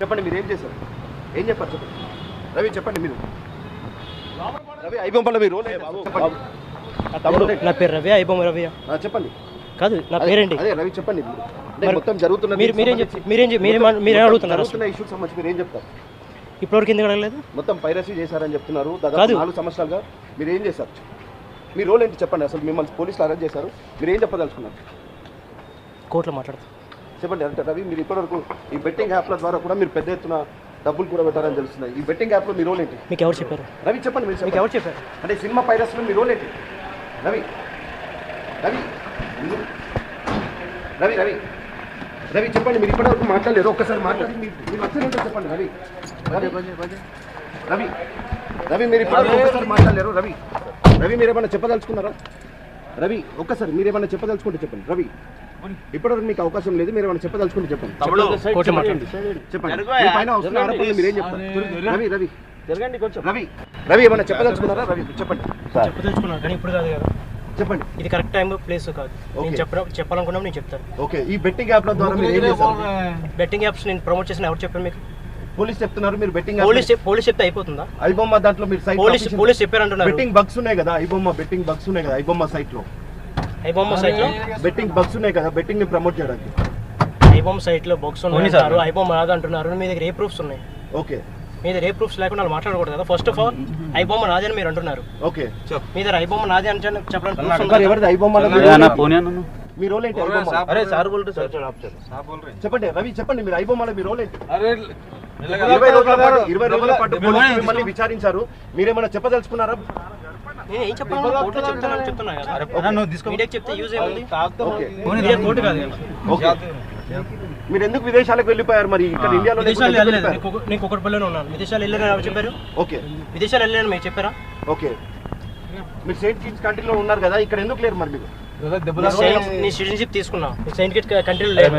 చెప్పండి మీరు ఏం చేశారు? ఏం చెప్పారు చెప్పండి? రవి చెప్పండి మీరు. రవి ఐబొమ్మలో మీ రోల్ ఏంటి? చెప్పండి. తమ్ముడు. నా పేరు రవి ఐబొమ్మ రవి. చెప్పండి. కాదు నా పేరేంటి? అదే రవి చెప్పండి మరి. మొత్తం జరుగుతున్న మీరు మీరేం మీరేం మీరేం మీరేం అడుగుతున్నారు ఇష్యూకి సంబంధించి మీరు ఏం చెప్తారు? ఇప్పటివరకు ఎందుకు అడగలేదు? మొత్తం పైరసీ చేశారని చెప్తున్నారు. దాదాపు. నాలుగు సంవత్సరాలుగా మీరు ఏం చేశారు? మీ రోల్ ఏంటి చెప్పండి అసలు? మిమ్మల్ని పోలీసులు అరెస్ట్ చేశారు. మీరు ఏం చెప్పదలుచుకున్నారు? కోర్టులో మాట్లాడతాం. చెప్పండి. అంటే రవి మీరు ఇప్పటివరకు ఈ బెట్టింగ్ యాప్ల ద్వారా కూడా మీరు పెద్ద ఎత్తున డబ్బులు కూడా పెట్టారని తెలుస్తుంది ఈ బెట్టింగ్ యాప్లో మీ రోల్ ఏంటి? మీకు ఎవరు చెప్పారు? రవి చెప్పండి మీరు మీకు ఎవరు చెప్పారు? అంటే సినిమా పైరస్లో మీ రోల్ ఏంటి? రవి. రవి. రవి రవి. రవి చెప్పండి మీరు ఇప్పటివరకు మాట్లాడలేరు. ఒక్కసారి మాట్లాడి మీరు ఏంటో చెప్పండి రవి. రవి. రవి. రవి మీరు ఇప్పటివరకు ఒక్కసారి మాట్లాడలేరు. రవి. రవి మీరు ఏమైనా చెప్పదలుచుకున్నారా? రవి ఒక్కసారి మీరు ఏమైనా చెప్పదలుచుకుంటే చెప్పండి. రవి. ఇప్పటివరకు మీకు అవకాశం లేదు మీరు ఏమైనా చెప్పదలుచుకుంటే చెప్పండి. చెప్పండి. మీ పైన వస్తున్న ఆరోపణలు మీరు ఏం చెప్తారు? రవి రవి. జరగండి కొంచెం. రవి రవి ఏమైనా చెప్పదలుచుకున్నారా? రవి చెప్పండి. చెప్పదలుచుకున్నాను కానీ ఇప్పుడు కాదు కదా. చెప్పండి. ఇది కరెక్ట్ టైం ప్లేస్ కాదు. నేను Okay. చెప్ప చెప్పాలనుకున్నా నేను చెప్తాను. ఓకే. ఈ బెట్టింగ్ యాప్ల ద్వారా మీరు ఏం చేశారు? బెట్టింగ్ యాప్స్ నేను ప్రమోట్ చేసిన ఎవరు చెప్పారు మీకు? పోలీస్ చెప్తున్నారు మీరు బెట్టింగ్ పోలీస్ పోలీస్ చెప్తే అయిపోతుందా? ఐబొమ్మ దాంట్లో మీరు సైట్ పోలీస్ పోలీస్ చెప్పారు అంటున్నారు బెట్టింగ్ బగ్స్ ఉన్నాయి కదా ఐబొమ్మ బెట్టింగ్ బగ్స్ ఉన్నాయి కదా ఐబొమ్మ సైట్లో ఐబొమ్మ సైట్లో? బెట్టింగ్ బగ్స్ ఉన్నాయి కదా బెట్టింగ్ని ప్రమోట్ చేయడానికి. ఐబొమ్మ సైట్లో బగ్స్ ఉన్నాయి ఐబొమ్మ రాదు అంటున్నారు మీ దగ్గర ఏ ఉన్నాయి? ఓకే. మీ దగ్గర లేకుండా వాళ్ళు మాట్లాడకూడదు కదా. ఫస్ట్ ఆఫ్ ఆల్ ఐబొమ్మ నాదే అని మీరు అంటున్నారు. ఓకే. మీ ఐబొమ్మ నాదే అని చెప్పడానికి ఎవరిది? ఐబొమ్మ మీ రోల్ అరే సార్ చెప్పండి రవి చెప్పండి మీరు. ఐబొమ్మలో మీ రోల్ ఏంటి? ఇరవై రోజుల పాటు ఇరవై రోజుల పాటు మిమ్మల్ని విచారించారు. మీరేమైనా చెప్పదలుచుకున్నారా? మీరు ఎందుకు విదేశాలకు వెళ్ళిపోయారు మరి? ఇక్కడ ఇండియాలో విదేశాలు వెళ్ళలేదు? నేను కుక్కడపల్లిలో ఉన్నాను. విదేశాలు వెళ్ళారని చెప్పారు? ఓకే. విదేశాలు వెళ్ళారని మీరు చెప్పారా? ఓకే. మీరు సెయింట్ కిట్స్ కంట్రీలో ఉన్నారు కదా ఇక్కడ ఎందుకు లేరు మరి మీరు నీ సిటిజన్షిప్ తీసుకున్నా. సెయింట్ కిట్ కంట్రీలో లేదు